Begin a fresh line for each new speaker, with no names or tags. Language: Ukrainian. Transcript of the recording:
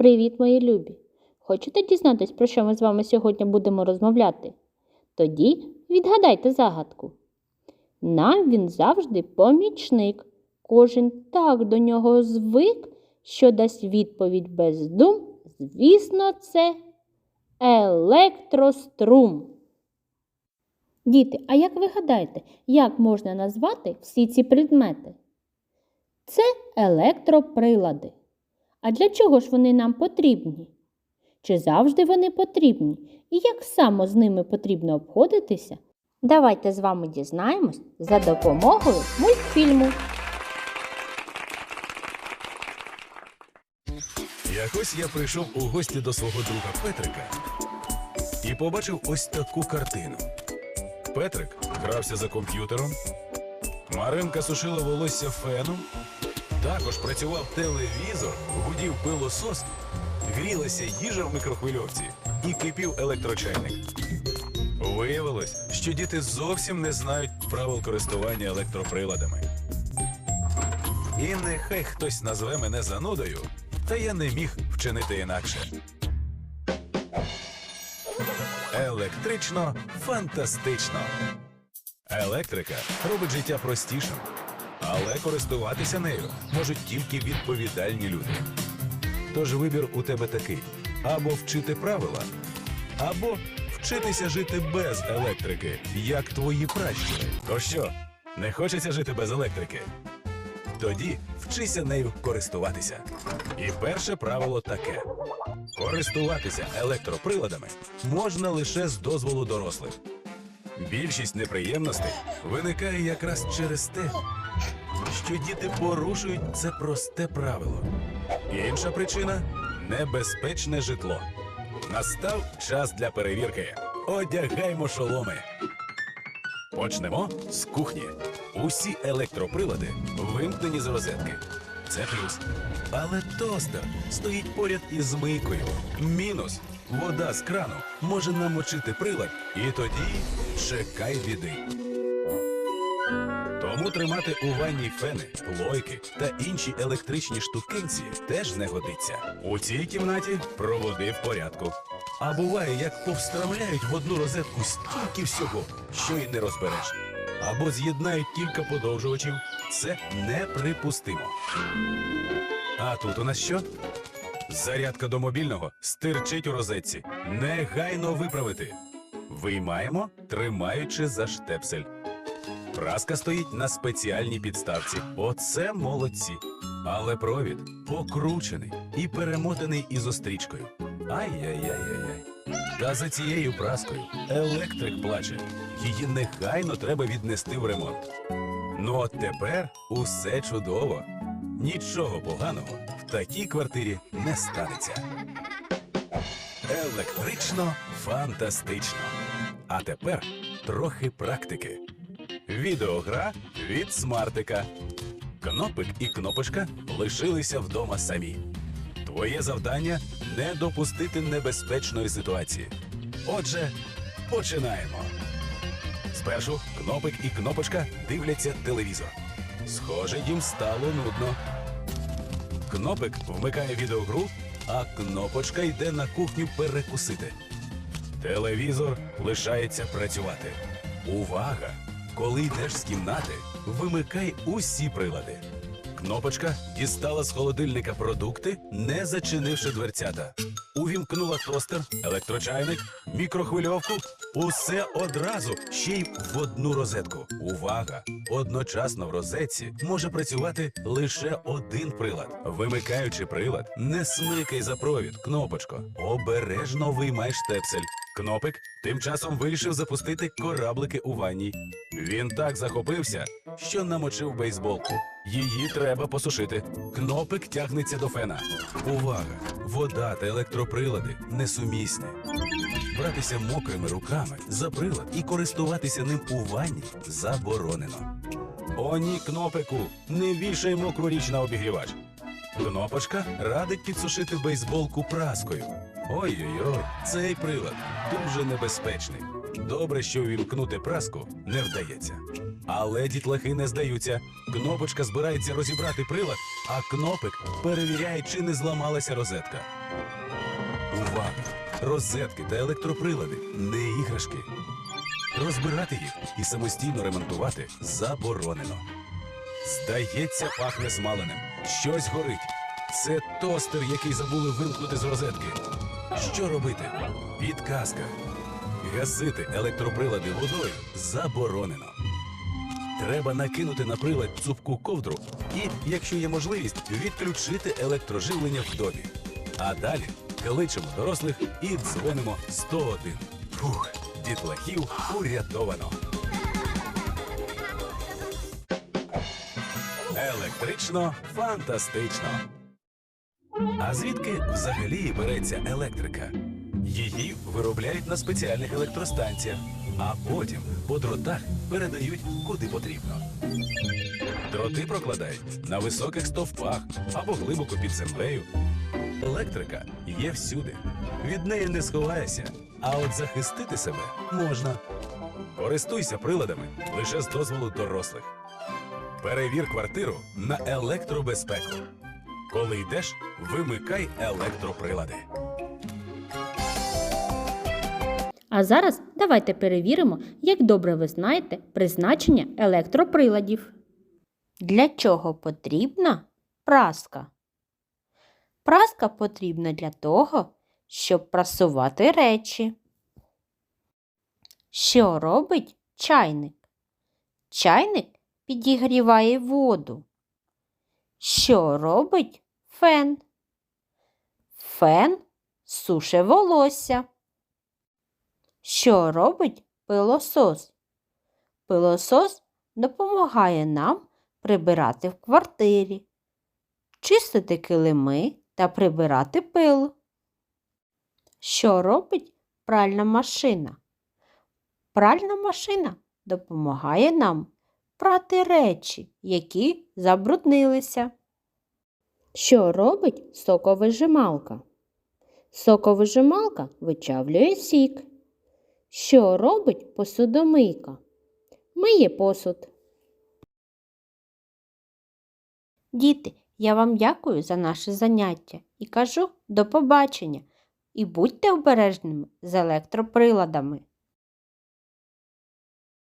Привіт, мої любі! Хочете дізнатись, про що ми з вами сьогодні будемо розмовляти? Тоді відгадайте загадку. Нам він завжди помічник. Кожен так до нього звик, що дасть відповідь без дум. Звісно, це електрострум. Діти, а як ви гадаєте, як можна назвати всі ці предмети? Це електроприлади. А для чого ж вони нам потрібні? Чи завжди вони потрібні? І як само з ними потрібно обходитися? Давайте з вами дізнаємось за допомогою мультфільму.
Якось я прийшов у гості до свого друга Петрика і побачив ось таку картину. Петрик грався за комп'ютером, Маринка сушила волосся феном, також працював телевізор, гудів пилосос, грілася їжа в мікрохвильовці і кипів електрочайник. Виявилось, що діти зовсім не знають правил користування електроприладами. І нехай хтось назве мене занудою, та я не міг вчинити інакше. Електрично фантастично. Електрика робить життя простішим, але користуватися нею можуть тільки відповідальні люди. Тож вибір у тебе такий: або вчити правила, або вчитися жити без електрики, як твої пращури. То що, не хочеться жити без електрики? Тоді вчися нею користуватися. І перше правило таке: користуватися електроприладами можна лише з дозволу дорослих. Більшість неприємностей виникає якраз через те, що діти порушують це просте правило. Інша причина небезпечне житло. Настав час для перевірки. Одягаймо шоломи. Почнемо з кухні. Усі електроприлади вимкнені з розетки. Це плюс. Але тостер стоїть поряд із мийкою. Мінус. Вода з крану може намочити прилад, і тоді чекай біди. Тому тримати у ванні фени, плойки та інші електричні штукенці теж не годиться. У цій кімнаті проводи в порядку. А буває, як повстромляють в одну розетку стільки всього, що й не розбереш. Або з'єднають кілька подовжувачів. Це неприпустимо. А тут у нас що? Зарядка до мобільного стирчить у розетці. Негайно виправити. Виймаємо, тримаючи за штепсель. Праска стоїть на спеціальній підставці. Оце молодці. Але провід покручений і перемотаний ізострічкою. Ай-яй-яй-яй-яй. Та за цією праскою електрик плаче. Її негайно треба віднести в ремонт. Ну от тепер усе чудово. Нічого поганого в такій квартирі не станеться. Електрично фантастично. А тепер трохи практики. Відеогра від смартика. Кнопик і кнопочка лишилися вдома самі. Твоє завдання не допустити небезпечної ситуації. Отже, починаємо. Спершу кнопик і кнопочка дивляться телевізор. Схоже, їм стало нудно. Кнопик вмикає відеогру, а кнопочка йде на кухню перекусити. Телевізор лишається працювати. Увага! Коли йдеш з кімнати, вимикай усі прилади. Кнопочка дістала з холодильника продукти, не зачинивши дверцята. Увімкнула тостер, електрочайник, мікрохвильовку. Усе одразу ще й в одну розетку. Увага! Одночасно в розетці може працювати лише один прилад. Вимикаючи прилад, не смикай за провід, кнопочко. Обережно виймай штепсель. Кнопик тим часом вирішив запустити кораблики у ванні. Він так захопився, що намочив бейсболку. Її треба посушити. Кнопик тягнеться до фена. Увага! Вода та електроприлади несумісні. Братися мокрими руками за прилад і користуватися ним у ванні заборонено. О, ні, кнопику, не вішай мокру річ на обігрівач. Кнопочка радить підсушити бейсболку праскою. Ой-ой-ой, цей прилад дуже небезпечний. Добре, що увімкнути праску не вдається. Але дітлахи не здаються. Кнопочка збирається розібрати прилад, а кнопик перевіряє, чи не зламалася розетка. Увага! Розетки та електроприлади не іграшки. Розбирати їх і самостійно ремонтувати заборонено. Здається, пахне смаленим. Щось горить. Це тостер, який забули вимкнути з розетки. Що робити? Підказка. Гасити електроприлади водою заборонено. Треба накинути на прилад цупку ковдру і, якщо є можливість, відключити електроживлення в домі. А далі кличемо дорослих і дзвонимо 101. Фух, дітлахів урятовано. Електрично фантастично. А звідки взагалі береться електрика? Її виробляють на спеціальних електростанціях, а потім по дротах передають куди потрібно. Дроти прокладають на високих стовпах або глибоко під землею. Електрика є всюди. Від неї не сховаєшся, а от захистити себе можна. Користуйся приладами лише з дозволу дорослих. Перевір квартиру на електробезпеку. Коли йдеш, вимикай електроприлади.
А зараз давайте перевіримо, як добре ви знаєте призначення електроприладів. Для чого потрібна праска? Праска потрібна для того, щоб прасувати речі. Що робить чайник? Чайник підігріває воду. Що робить фен? Фен суше волосся. Що робить пилосос? Пилосос допомагає нам прибирати в квартирі, чистити килими та прибирати пил. Що робить пральна машина? Пральна машина допомагає нам прати речі, які забруднилися. Що робить соковижималка? Соковижималка вичавлює сік. Що робить посудомийка? Миє посуд. Діти, я вам дякую за наше заняття і кажу до побачення. І будьте обережними з електроприладами.